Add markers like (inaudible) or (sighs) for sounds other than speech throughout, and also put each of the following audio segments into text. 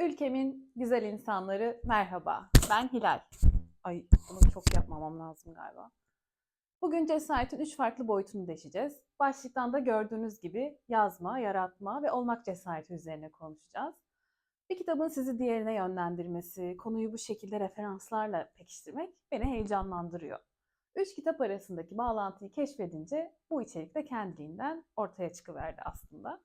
Ülkemin güzel insanları merhaba. Ben Hilal. Ay bunu çok yapmamam lazım galiba. Bugün cesaretin üç farklı boyutunu deşeceğiz. Başlıktan da gördüğünüz gibi yazma, yaratma ve olmak cesareti üzerine konuşacağız. Bir kitabın sizi diğerine yönlendirmesi, konuyu bu şekilde referanslarla pekiştirmek beni heyecanlandırıyor. Üç kitap arasındaki bağlantıyı keşfedince bu içerik de kendiliğinden ortaya çıkıverdi aslında.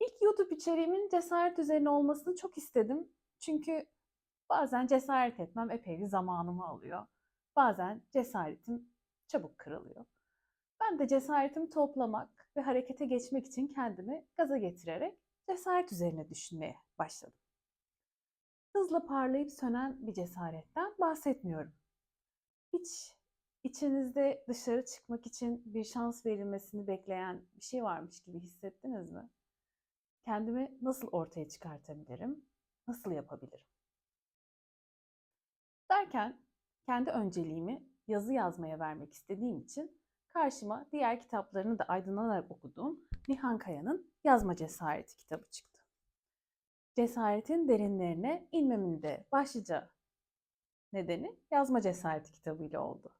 İlk YouTube içeriğimin cesaret üzerine olmasını çok istedim. Çünkü bazen cesaret etmem epey bir zamanımı alıyor. Bazen cesaretim çabuk kırılıyor. Ben de cesaretimi toplamak ve harekete geçmek için kendimi gaza getirerek cesaret üzerine düşünmeye başladım. Hızla parlayıp sönen bir cesaretten bahsetmiyorum. Hiç içinizde dışarı çıkmak için bir şans verilmesini bekleyen bir şey varmış gibi hissettiniz mi? Kendimi nasıl ortaya çıkartabilirim? Nasıl yapabilirim? Derken kendi önceliğimi yazı yazmaya vermek istediğim için karşıma diğer kitaplarını da aydınlanarak okuduğum Nihan Kaya'nın Yazma Cesareti kitabı çıktı. Cesaretin derinlerine inmemin de başlıca nedeni Yazma Cesareti kitabıyla oldu.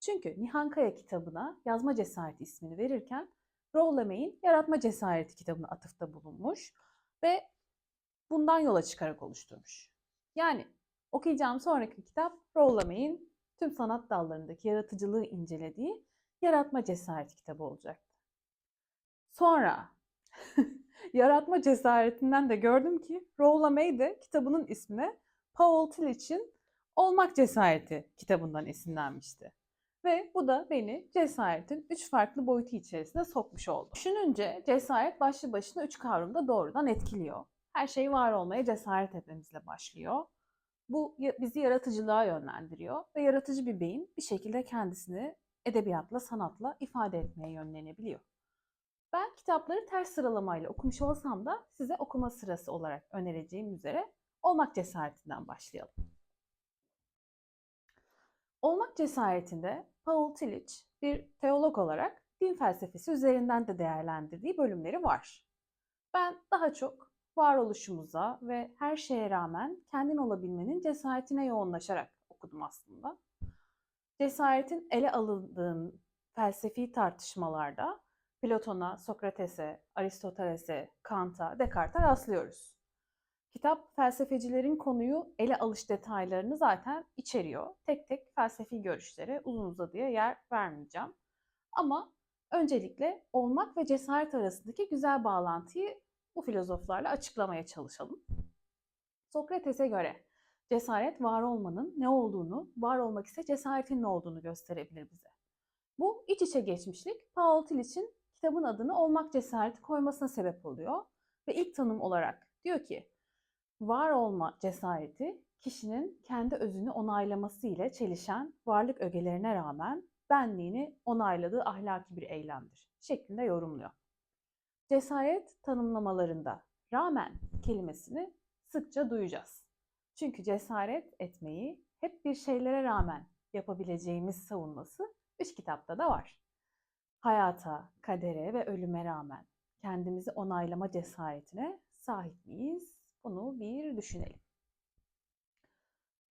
Çünkü Nihan Kaya kitabına Yazma Cesareti ismini verirken Rollemay'in Yaratma Cesareti kitabına atıfta bulunmuş ve bundan yola çıkarak oluşturmuş. Yani okuyacağım sonraki kitap Rollemay'in tüm sanat dallarındaki yaratıcılığı incelediği Yaratma Cesareti kitabı olacaktı. Sonra (laughs) Yaratma Cesaretinden de gördüm ki Rollemay de kitabının ismine Paul Tillich'in Olmak Cesareti kitabından esinlenmişti. Ve bu da beni cesaretin üç farklı boyutu içerisine sokmuş oldu. Düşününce cesaret başlı başına üç kavramda doğrudan etkiliyor. Her şey var olmaya cesaret etmemizle başlıyor. Bu bizi yaratıcılığa yönlendiriyor ve yaratıcı bir beyin bir şekilde kendisini edebiyatla, sanatla ifade etmeye yönlenebiliyor. Ben kitapları ters sıralamayla okumuş olsam da size okuma sırası olarak önereceğim üzere olmak cesaretinden başlayalım. Olmak cesaretinde Paul Tillich bir teolog olarak din felsefesi üzerinden de değerlendirdiği bölümleri var. Ben daha çok varoluşumuza ve her şeye rağmen kendin olabilmenin cesaretine yoğunlaşarak okudum aslında. Cesaretin ele alındığı felsefi tartışmalarda Platon'a, Sokrates'e, Aristoteles'e, Kant'a, Descartes'e rastlıyoruz. Kitap felsefecilerin konuyu ele alış detaylarını zaten içeriyor. Tek tek felsefi görüşlere uzun uzadıya yer vermeyeceğim. Ama öncelikle olmak ve cesaret arasındaki güzel bağlantıyı bu filozoflarla açıklamaya çalışalım. Sokrates'e göre cesaret var olmanın ne olduğunu, var olmak ise cesaretin ne olduğunu gösterebilir bize. Bu iç içe geçmişlik Paul Tillich'in kitabın adını olmak cesareti koymasına sebep oluyor. Ve ilk tanım olarak diyor ki var olma cesareti kişinin kendi özünü onaylaması ile çelişen varlık ögelerine rağmen benliğini onayladığı ahlaki bir eylemdir şeklinde yorumluyor. Cesaret tanımlamalarında rağmen kelimesini sıkça duyacağız. Çünkü cesaret etmeyi hep bir şeylere rağmen yapabileceğimiz savunması üç kitapta da var. Hayata, kadere ve ölüme rağmen kendimizi onaylama cesaretine sahip miyiz? Bunu bir düşünelim.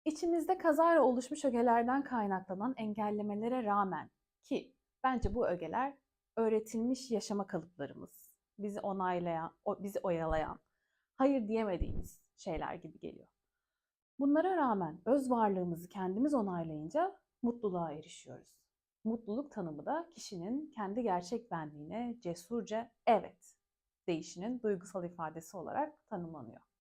İçimizde kazara oluşmuş ögelerden kaynaklanan engellemelere rağmen ki bence bu ögeler öğretilmiş yaşama kalıplarımız, bizi onaylayan, bizi oyalayan, hayır diyemediğimiz şeyler gibi geliyor. Bunlara rağmen öz varlığımızı kendimiz onaylayınca mutluluğa erişiyoruz. Mutluluk tanımı da kişinin kendi gerçek benliğine cesurca evet deyişinin duygusal ifadesi olarak tanımlanıyor.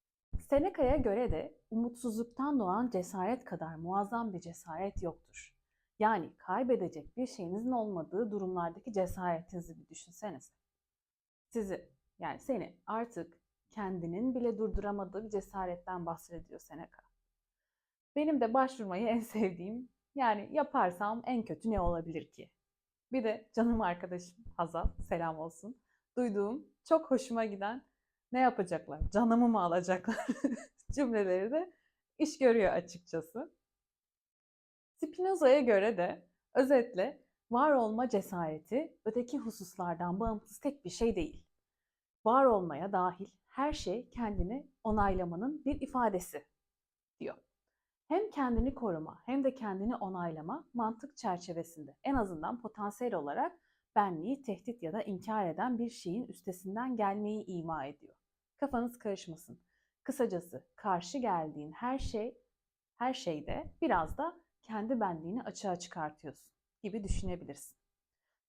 Seneca'ya göre de umutsuzluktan doğan cesaret kadar muazzam bir cesaret yoktur. Yani kaybedecek bir şeyinizin olmadığı durumlardaki cesaretinizi bir düşünsenize. Sizi, yani seni artık kendinin bile durduramadığı bir cesaretten bahsediyor Seneca. Benim de başvurmayı en sevdiğim, yani yaparsam en kötü ne olabilir ki? Bir de canım arkadaşım Hazal, selam olsun. Duyduğum, çok hoşuma giden ne yapacaklar? Canımı mı alacaklar? (laughs) cümleleri de iş görüyor açıkçası. Spinoza'ya göre de özetle var olma cesareti öteki hususlardan bağımsız tek bir şey değil. var olmaya dahil her şey kendini onaylamanın bir ifadesi diyor. Hem kendini koruma hem de kendini onaylama mantık çerçevesinde en azından potansiyel olarak benliği tehdit ya da inkar eden bir şeyin üstesinden gelmeyi ima ediyor. Kafanız karışmasın. Kısacası karşı geldiğin her şey her şeyde biraz da kendi benliğini açığa çıkartıyorsun gibi düşünebilirsin.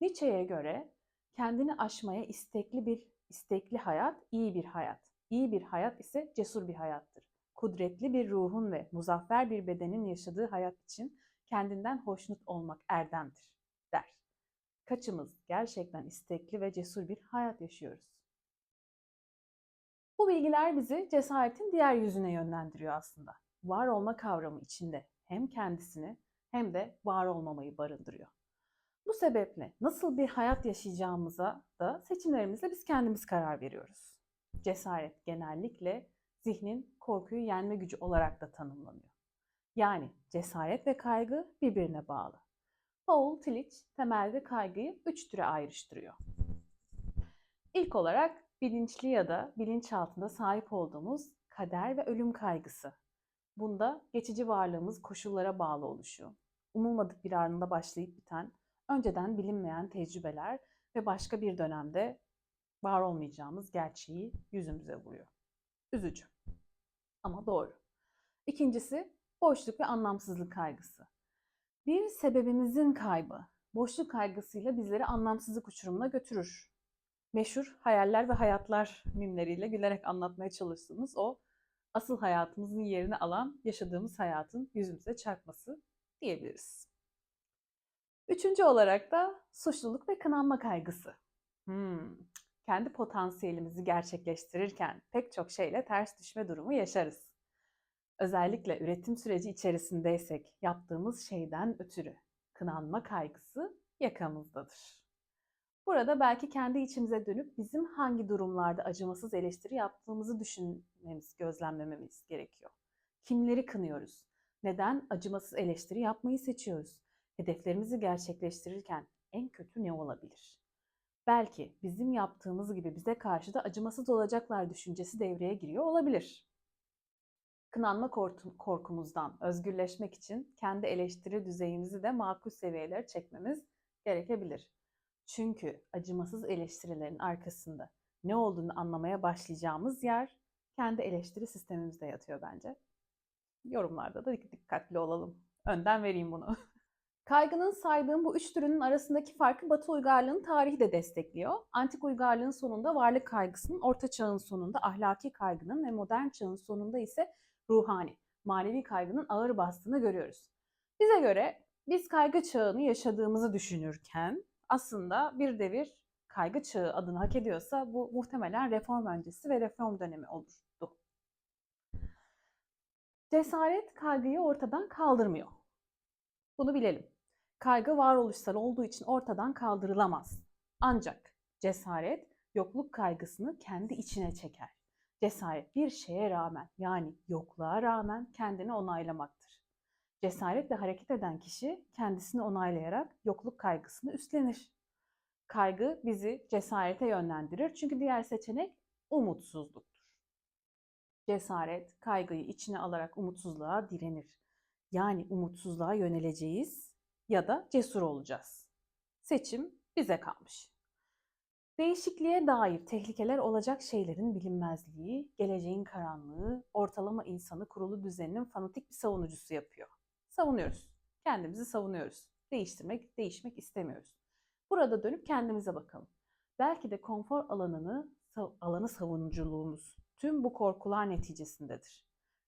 Nietzsche'ye göre kendini aşmaya istekli bir istekli hayat iyi bir hayat. İyi bir hayat ise cesur bir hayattır. Kudretli bir ruhun ve muzaffer bir bedenin yaşadığı hayat için kendinden hoşnut olmak erdemdir der. Kaçımız gerçekten istekli ve cesur bir hayat yaşıyoruz? Bu bilgiler bizi cesaretin diğer yüzüne yönlendiriyor aslında. Var olma kavramı içinde hem kendisini hem de var olmamayı barındırıyor. Bu sebeple nasıl bir hayat yaşayacağımıza da seçimlerimizle biz kendimiz karar veriyoruz. Cesaret genellikle zihnin korkuyu yenme gücü olarak da tanımlanıyor. Yani cesaret ve kaygı birbirine bağlı. Paul Tillich temelde kaygıyı üç türe ayrıştırıyor. İlk olarak bilinçli ya da bilinçaltında sahip olduğumuz kader ve ölüm kaygısı. Bunda geçici varlığımız koşullara bağlı oluşu, umulmadık bir anında başlayıp biten, önceden bilinmeyen tecrübeler ve başka bir dönemde var olmayacağımız gerçeği yüzümüze vuruyor. Üzücü. Ama doğru. İkincisi boşluk ve anlamsızlık kaygısı. Bir sebebimizin kaybı, boşluk kaygısıyla bizleri anlamsızlık uçurumuna götürür. Meşhur hayaller ve hayatlar mimleriyle gülerek anlatmaya çalıştığımız o asıl hayatımızın yerini alan yaşadığımız hayatın yüzümüze çarpması diyebiliriz. Üçüncü olarak da suçluluk ve kınanma kaygısı. Hmm, kendi potansiyelimizi gerçekleştirirken pek çok şeyle ters düşme durumu yaşarız. Özellikle üretim süreci içerisindeysek yaptığımız şeyden ötürü kınanma kaygısı yakamızdadır. Burada belki kendi içimize dönüp bizim hangi durumlarda acımasız eleştiri yaptığımızı düşünmemiz, gözlemlememiz gerekiyor. Kimleri kınıyoruz? Neden acımasız eleştiri yapmayı seçiyoruz? Hedeflerimizi gerçekleştirirken en kötü ne olabilir? Belki bizim yaptığımız gibi bize karşı da acımasız olacaklar düşüncesi devreye giriyor olabilir. Kınanma korkumuzdan özgürleşmek için kendi eleştiri düzeyimizi de makul seviyelere çekmemiz gerekebilir. Çünkü acımasız eleştirilerin arkasında ne olduğunu anlamaya başlayacağımız yer kendi eleştiri sistemimizde yatıyor bence. Yorumlarda da dikkatli olalım. Önden vereyim bunu. (laughs) Kaygının saydığım bu üç türünün arasındaki farkı Batı uygarlığının tarihi de destekliyor. Antik uygarlığın sonunda varlık kaygısının, orta çağın sonunda ahlaki kaygının ve modern çağın sonunda ise ruhani, manevi kaygının ağır bastığını görüyoruz. Bize göre biz kaygı çağını yaşadığımızı düşünürken aslında bir devir kaygı çağı adını hak ediyorsa bu muhtemelen reform öncesi ve reform dönemi olurdu. Cesaret kaygıyı ortadan kaldırmıyor. Bunu bilelim. Kaygı varoluşsal olduğu için ortadan kaldırılamaz. Ancak cesaret yokluk kaygısını kendi içine çeker. Cesaret bir şeye rağmen yani yokluğa rağmen kendini onaylamaktır. Cesaretle hareket eden kişi kendisini onaylayarak yokluk kaygısını üstlenir. Kaygı bizi cesarete yönlendirir çünkü diğer seçenek umutsuzluktur. Cesaret kaygıyı içine alarak umutsuzluğa direnir. Yani umutsuzluğa yöneleceğiz ya da cesur olacağız. Seçim bize kalmış. Değişikliğe dair tehlikeler olacak şeylerin bilinmezliği, geleceğin karanlığı, ortalama insanı kurulu düzeninin fanatik bir savunucusu yapıyor. Savunuyoruz. Kendimizi savunuyoruz. Değiştirmek, değişmek istemiyoruz. Burada dönüp kendimize bakalım. Belki de konfor alanını, alanı savunuculuğumuz tüm bu korkular neticesindedir.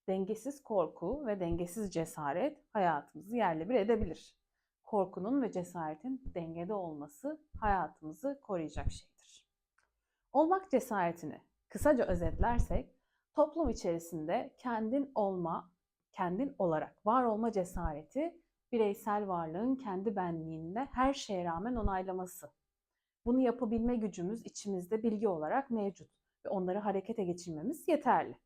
Dengesiz korku ve dengesiz cesaret hayatımızı yerle bir edebilir. Korkunun ve cesaretin dengede olması hayatımızı koruyacak şeydir. Olmak cesaretini kısaca özetlersek, toplum içerisinde kendin olma, kendin olarak var olma cesareti bireysel varlığın kendi benliğinde her şeye rağmen onaylaması. Bunu yapabilme gücümüz içimizde bilgi olarak mevcut ve onları harekete geçirmemiz yeterli.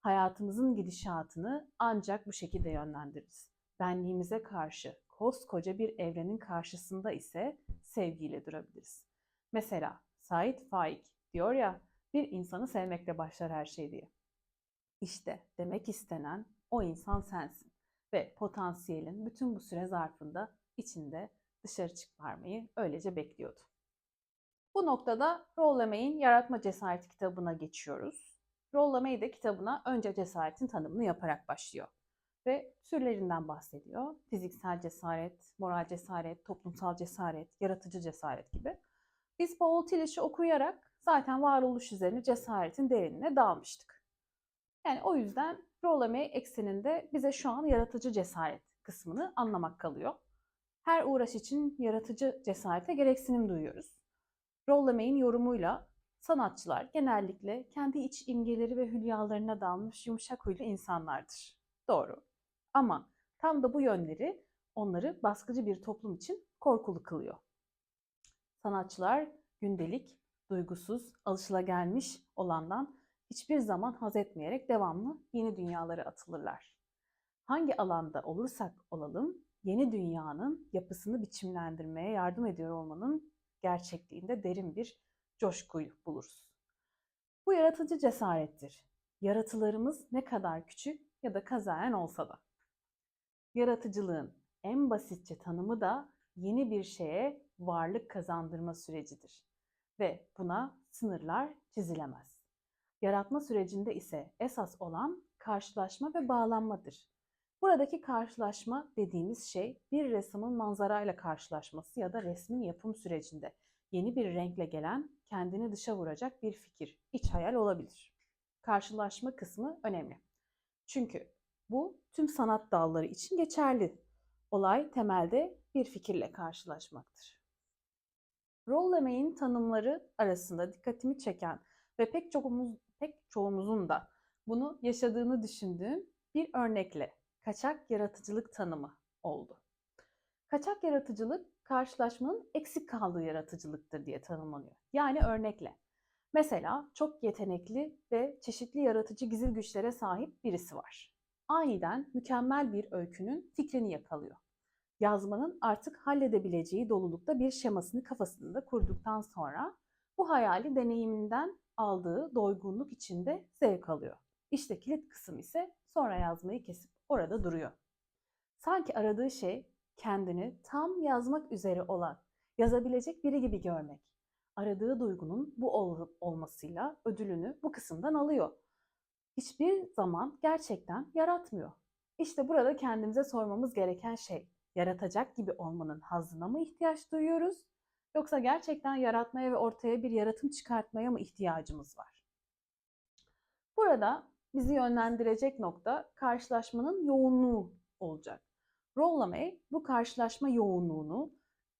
Hayatımızın gidişatını ancak bu şekilde yönlendiririz. Benliğimize karşı koskoca bir evrenin karşısında ise sevgiyle durabiliriz. Mesela Said Faik diyor ya, Bir insanı sevmekle başlar her şey diye. İşte demek istenen o insan sensin ve potansiyelin bütün bu süre zarfında içinde dışarı çıkarmayı öylece bekliyordu. Bu noktada Rollemey'in Yaratma Cesareti kitabına geçiyoruz. Rollemey de kitabına önce cesaretin tanımını yaparak başlıyor ve türlerinden bahsediyor. Fiziksel cesaret, moral cesaret, toplumsal cesaret, yaratıcı cesaret gibi. Biz Paul Tillich'i okuyarak zaten varoluş üzerine cesaretin derinine dalmıştık. Yani o yüzden Rollemey ekseninde bize şu an yaratıcı cesaret kısmını anlamak kalıyor. Her uğraş için yaratıcı cesarete gereksinim duyuyoruz. Rollemey'in yorumuyla sanatçılar genellikle kendi iç imgeleri ve hülyalarına dalmış yumuşak huylu insanlardır. Doğru. Ama tam da bu yönleri onları baskıcı bir toplum için korkulu kılıyor. Sanatçılar gündelik, duygusuz, alışılagelmiş olandan hiçbir zaman haz etmeyerek devamlı yeni dünyalara atılırlar. Hangi alanda olursak olalım, yeni dünyanın yapısını biçimlendirmeye yardım ediyor olmanın gerçekliğinde derin bir coşkuyu buluruz. Bu yaratıcı cesarettir. Yaratılarımız ne kadar küçük ya da kazayen olsa da. Yaratıcılığın en basitçe tanımı da yeni bir şeye varlık kazandırma sürecidir ve buna sınırlar çizilemez. Yaratma sürecinde ise esas olan karşılaşma ve bağlanmadır. Buradaki karşılaşma dediğimiz şey bir resmin manzarayla karşılaşması ya da resmin yapım sürecinde yeni bir renkle gelen kendini dışa vuracak bir fikir, iç hayal olabilir. Karşılaşma kısmı önemli. Çünkü bu tüm sanat dalları için geçerli. Olay temelde bir fikirle karşılaşmaktır. Rollemey'in tanımları arasında dikkatimi çeken ve pek çoğumuz pek çoğumuzun da bunu yaşadığını düşündüğüm bir örnekle kaçak yaratıcılık tanımı oldu. Kaçak yaratıcılık karşılaşmanın eksik kaldığı yaratıcılıktır diye tanımlanıyor. Yani örnekle. Mesela çok yetenekli ve çeşitli yaratıcı gizil güçlere sahip birisi var. Aniden mükemmel bir öykünün fikrini yakalıyor. Yazmanın artık halledebileceği dolulukta bir şemasını kafasında kurduktan sonra bu hayali deneyiminden aldığı doygunluk içinde zevk alıyor. İşte kilit kısım ise sonra yazmayı kesip orada duruyor. Sanki aradığı şey kendini tam yazmak üzere olan, yazabilecek biri gibi görmek. Aradığı duygunun bu olup olmasıyla ödülünü bu kısımdan alıyor. Hiçbir zaman gerçekten yaratmıyor. İşte burada kendimize sormamız gereken şey, yaratacak gibi olmanın hazzına mı ihtiyaç duyuyoruz? Yoksa gerçekten yaratmaya ve ortaya bir yaratım çıkartmaya mı ihtiyacımız var? Burada bizi yönlendirecek nokta karşılaşmanın yoğunluğu olacak. Rollemey bu karşılaşma yoğunluğunu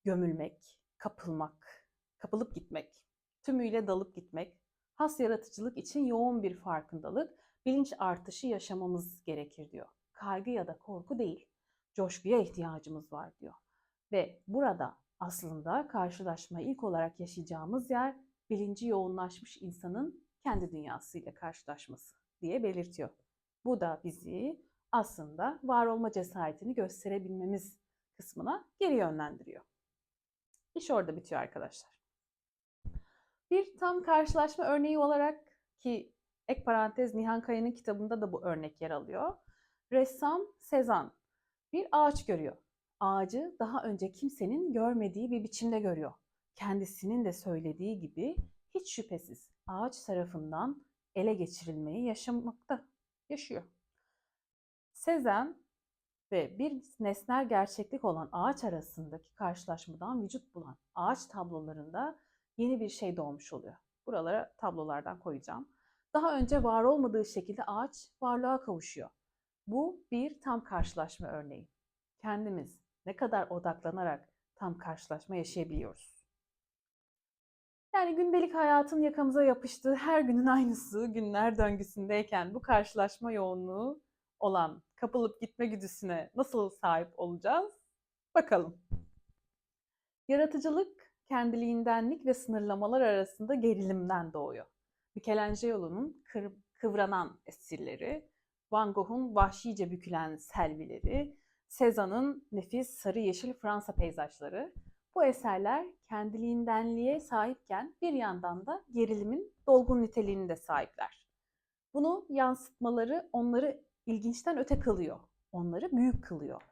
gömülmek, kapılmak, kapılıp gitmek, tümüyle dalıp gitmek, has yaratıcılık için yoğun bir farkındalık, bilinç artışı yaşamamız gerekir diyor. Kaygı ya da korku değil, coşkuya ihtiyacımız var diyor. Ve burada aslında karşılaşma ilk olarak yaşayacağımız yer bilinci yoğunlaşmış insanın kendi dünyasıyla karşılaşması diye belirtiyor. Bu da bizi aslında var olma cesaretini gösterebilmemiz kısmına geri yönlendiriyor. İş orada bitiyor arkadaşlar. Bir tam karşılaşma örneği olarak ki ek parantez Nihan Kaya'nın kitabında da bu örnek yer alıyor. Ressam Sezan bir ağaç görüyor. Ağacı daha önce kimsenin görmediği bir biçimde görüyor. Kendisinin de söylediği gibi hiç şüphesiz ağaç tarafından ele geçirilmeyi yaşamakta, yaşıyor. Sezen ve bir nesnel gerçeklik olan ağaç arasındaki karşılaşmadan vücut bulan ağaç tablolarında yeni bir şey doğmuş oluyor. Buralara tablolardan koyacağım. Daha önce var olmadığı şekilde ağaç varlığa kavuşuyor. Bu bir tam karşılaşma örneği. Kendimiz ne kadar odaklanarak tam karşılaşma yaşayabiliyoruz. Yani gündelik hayatın yakamıza yapıştığı her günün aynısı günler döngüsündeyken bu karşılaşma yoğunluğu olan kapılıp gitme güdüsüne nasıl sahip olacağız? Bakalım. Yaratıcılık kendiliğindenlik ve sınırlamalar arasında gerilimden doğuyor. Michelangelo'nun kıvranan esirleri, Van Gogh'un vahşice bükülen selvileri, Cézanne'ın nefis sarı yeşil Fransa peyzajları bu eserler kendiliğindenliğe sahipken bir yandan da gerilimin dolgun niteliğini de sahipler. Bunu yansıtmaları onları ilginçten öte kılıyor. Onları büyük kılıyor.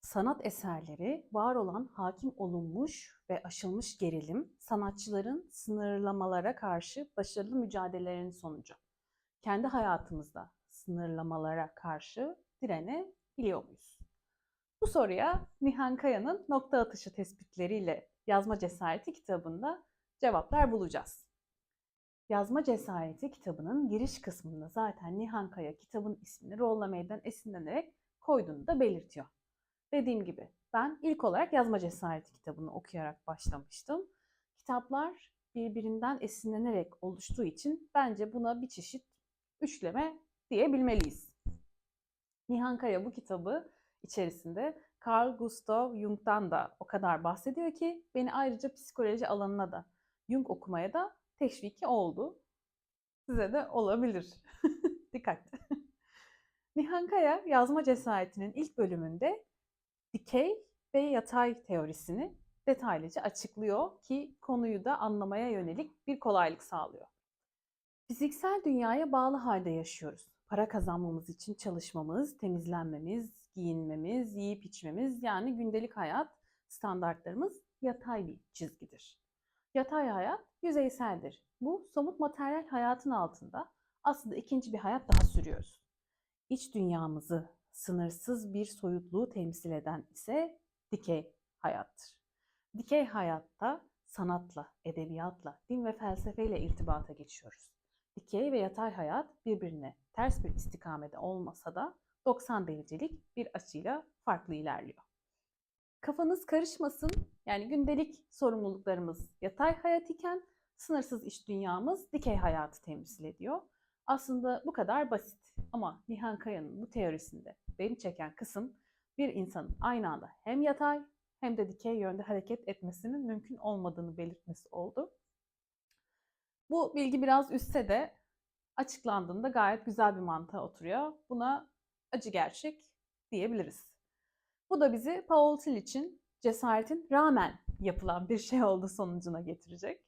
Sanat eserleri var olan hakim olunmuş ve aşılmış gerilim, sanatçıların sınırlamalara karşı başarılı mücadelelerinin sonucu. Kendi hayatımızda sınırlamalara karşı direnebiliyor muyuz? Bu soruya Nihan Kaya'nın nokta atışı tespitleriyle Yazma Cesareti kitabında cevaplar bulacağız. Yazma Cesareti kitabının giriş kısmında zaten Nihan Kaya kitabın ismini Rolla Meydan esinlenerek koyduğunu da belirtiyor. Dediğim gibi ben ilk olarak Yazma Cesareti kitabını okuyarak başlamıştım. Kitaplar birbirinden esinlenerek oluştuğu için bence buna bir çeşit üçleme diyebilmeliyiz. Nihan Kaya bu kitabı içerisinde Carl Gustav Jung'dan da o kadar bahsediyor ki beni ayrıca psikoloji alanına da Jung okumaya da teşviki oldu. Size de olabilir. (laughs) Dikkat. (laughs) Nihan Kaya yazma cesaretinin ilk bölümünde dikey ve yatay teorisini detaylıca açıklıyor ki konuyu da anlamaya yönelik bir kolaylık sağlıyor. Fiziksel dünyaya bağlı halde yaşıyoruz. Para kazanmamız için çalışmamız, temizlenmemiz, giyinmemiz, yiyip içmemiz yani gündelik hayat standartlarımız yatay bir çizgidir. Yatay hayat yüzeyseldir. Bu somut materyal hayatın altında aslında ikinci bir hayat daha sürüyoruz. İç dünyamızı sınırsız bir soyutluğu temsil eden ise dikey hayattır. Dikey hayatta sanatla, edebiyatla, din ve felsefeyle irtibata geçiyoruz. Dikey ve yatay hayat birbirine ters bir istikamede olmasa da 90 derecelik bir açıyla farklı ilerliyor. Kafanız karışmasın. Yani gündelik sorumluluklarımız yatay hayat iken sınırsız iş dünyamız dikey hayatı temsil ediyor. Aslında bu kadar basit ama Nihan Kaya'nın bu teorisinde beni çeken kısım bir insanın aynı anda hem yatay hem de dikey yönde hareket etmesinin mümkün olmadığını belirtmesi oldu. Bu bilgi biraz üstse de açıklandığında gayet güzel bir mantığa oturuyor. Buna acı gerçek diyebiliriz. Bu da bizi Paul Tillich'in cesaretin rağmen yapılan bir şey oldu sonucuna getirecek.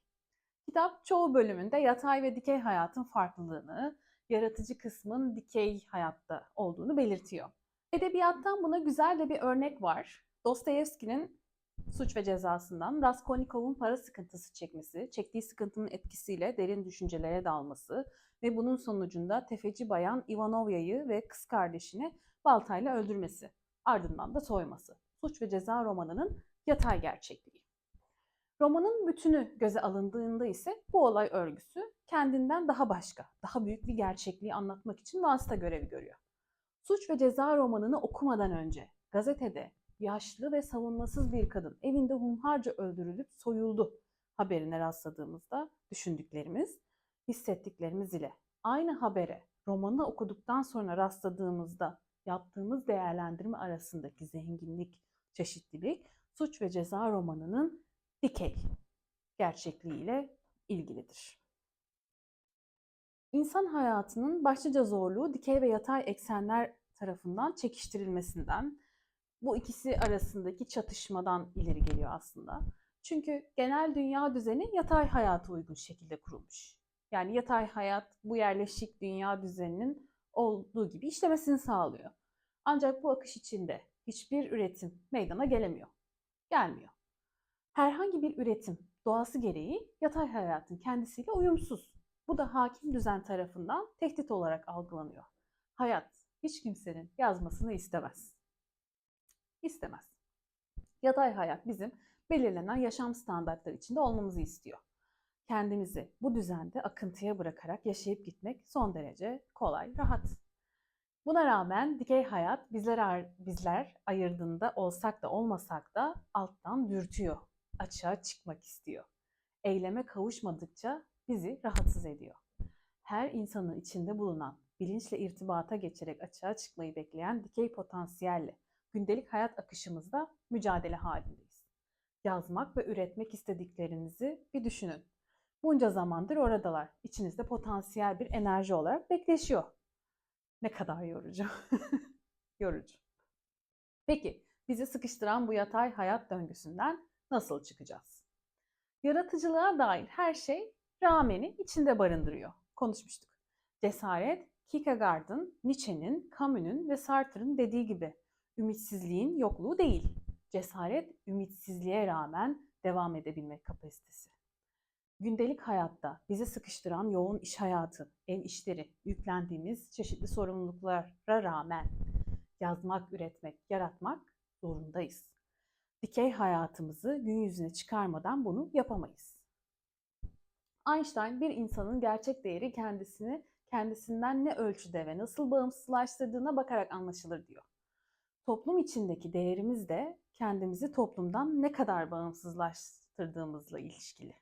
Kitap çoğu bölümünde yatay ve dikey hayatın farklılığını, yaratıcı kısmın dikey hayatta olduğunu belirtiyor. Edebiyattan buna güzel de bir örnek var. Dostoyevski'nin Suç ve Cezasından Raskolnikov'un para sıkıntısı çekmesi, çektiği sıkıntının etkisiyle derin düşüncelere dalması ve bunun sonucunda tefeci bayan Ivanova'yı ve kız kardeşini baltayla öldürmesi, ardından da soyması. Suç ve Ceza romanının yatay gerçekliği. Romanın bütünü göze alındığında ise bu olay örgüsü kendinden daha başka, daha büyük bir gerçekliği anlatmak için vasıta görevi görüyor. Suç ve Ceza romanını okumadan önce gazetede yaşlı ve savunmasız bir kadın evinde hunharca öldürülüp soyuldu haberine rastladığımızda düşündüklerimiz, hissettiklerimiz ile aynı habere romanı okuduktan sonra rastladığımızda yaptığımız değerlendirme arasındaki zenginlik, çeşitlilik suç ve ceza romanının dikey gerçekliğiyle ilgilidir. İnsan hayatının başlıca zorluğu dikey ve yatay eksenler tarafından çekiştirilmesinden, bu ikisi arasındaki çatışmadan ileri geliyor aslında. Çünkü genel dünya düzeni yatay hayata uygun şekilde kurulmuş. Yani yatay hayat bu yerleşik dünya düzeninin olduğu gibi işlemesini sağlıyor. Ancak bu akış içinde hiçbir üretim meydana gelemiyor. Gelmiyor. Herhangi bir üretim doğası gereği yatay hayatın kendisiyle uyumsuz. Bu da hakim düzen tarafından tehdit olarak algılanıyor. Hayat hiç kimsenin yazmasını istemez istemez. Yatay hayat bizim belirlenen yaşam standartları içinde olmamızı istiyor. Kendimizi bu düzende akıntıya bırakarak yaşayıp gitmek son derece kolay, rahat. Buna rağmen dikey hayat bizler bizler ayırdığında olsak da olmasak da alttan dürtüyor, açığa çıkmak istiyor. Eyleme kavuşmadıkça bizi rahatsız ediyor. Her insanın içinde bulunan bilinçle irtibata geçerek açığa çıkmayı bekleyen dikey potansiyelle gündelik hayat akışımızda mücadele halindeyiz. Yazmak ve üretmek istediklerinizi bir düşünün. Bunca zamandır oradalar. İçinizde potansiyel bir enerji olarak bekleşiyor. Ne kadar yorucu. (laughs) yorucu. Peki bizi sıkıştıran bu yatay hayat döngüsünden nasıl çıkacağız? Yaratıcılığa dair her şey rağmeni içinde barındırıyor. Konuşmuştuk. Cesaret, Kierkegaard'ın, Nietzsche'nin, Camus'un ve Sartre'ın dediği gibi ümitsizliğin yokluğu değil. Cesaret, ümitsizliğe rağmen devam edebilmek kapasitesi. Gündelik hayatta bizi sıkıştıran yoğun iş hayatı, ev işleri, yüklendiğimiz çeşitli sorumluluklara rağmen yazmak, üretmek, yaratmak zorundayız. Dikey hayatımızı gün yüzüne çıkarmadan bunu yapamayız. Einstein bir insanın gerçek değeri kendisini kendisinden ne ölçüde ve nasıl bağımsızlaştırdığına bakarak anlaşılır diyor. Toplum içindeki değerimiz de kendimizi toplumdan ne kadar bağımsızlaştırdığımızla ilişkili.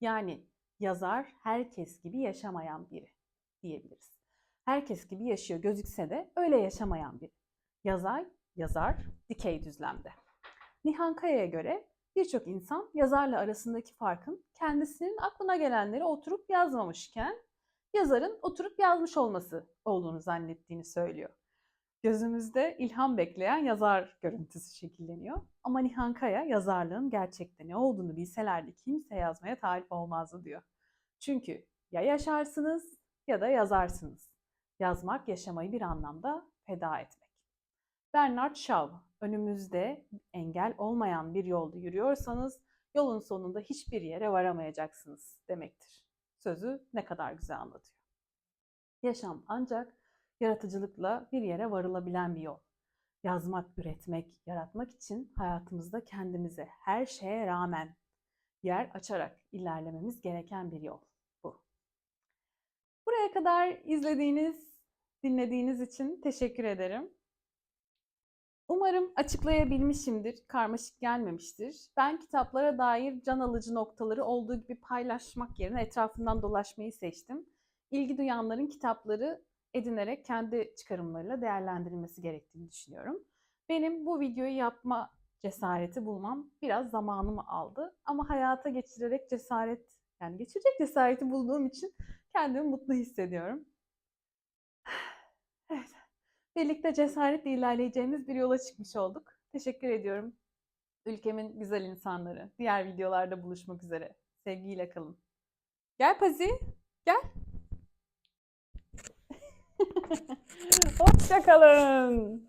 Yani yazar herkes gibi yaşamayan biri diyebiliriz. Herkes gibi yaşıyor gözükse de öyle yaşamayan biri. Yazar, yazar dikey düzlemde. Nihan Kaya'ya göre birçok insan yazarla arasındaki farkın kendisinin aklına gelenleri oturup yazmamışken yazarın oturup yazmış olması olduğunu zannettiğini söylüyor. Gözümüzde ilham bekleyen yazar görüntüsü şekilleniyor. Ama Nihan Kaya yazarlığın gerçekte ne olduğunu bilselerdi kimse yazmaya talip olmazdı diyor. Çünkü ya yaşarsınız ya da yazarsınız. Yazmak yaşamayı bir anlamda feda etmek. Bernard Shaw, önümüzde engel olmayan bir yolda yürüyorsanız yolun sonunda hiçbir yere varamayacaksınız demektir. Sözü ne kadar güzel anlatıyor. Yaşam ancak yaratıcılıkla bir yere varılabilen bir yol. Yazmak, üretmek, yaratmak için hayatımızda kendimize her şeye rağmen yer açarak ilerlememiz gereken bir yol bu. Buraya kadar izlediğiniz, dinlediğiniz için teşekkür ederim. Umarım açıklayabilmişimdir, karmaşık gelmemiştir. Ben kitaplara dair can alıcı noktaları olduğu gibi paylaşmak yerine etrafından dolaşmayı seçtim. İlgi duyanların kitapları edinerek kendi çıkarımlarıyla değerlendirilmesi gerektiğini düşünüyorum. Benim bu videoyu yapma cesareti bulmam biraz zamanımı aldı ama hayata geçirerek cesaret yani geçirecek cesareti bulduğum için kendimi mutlu hissediyorum. (sighs) Evet. Birlikte cesaretle ilerleyeceğimiz bir yola çıkmış olduk. Teşekkür ediyorum. Ülkemin güzel insanları. Diğer videolarda buluşmak üzere. Sevgiyle kalın. Gel Pazi. Gel. Hoşçakalın.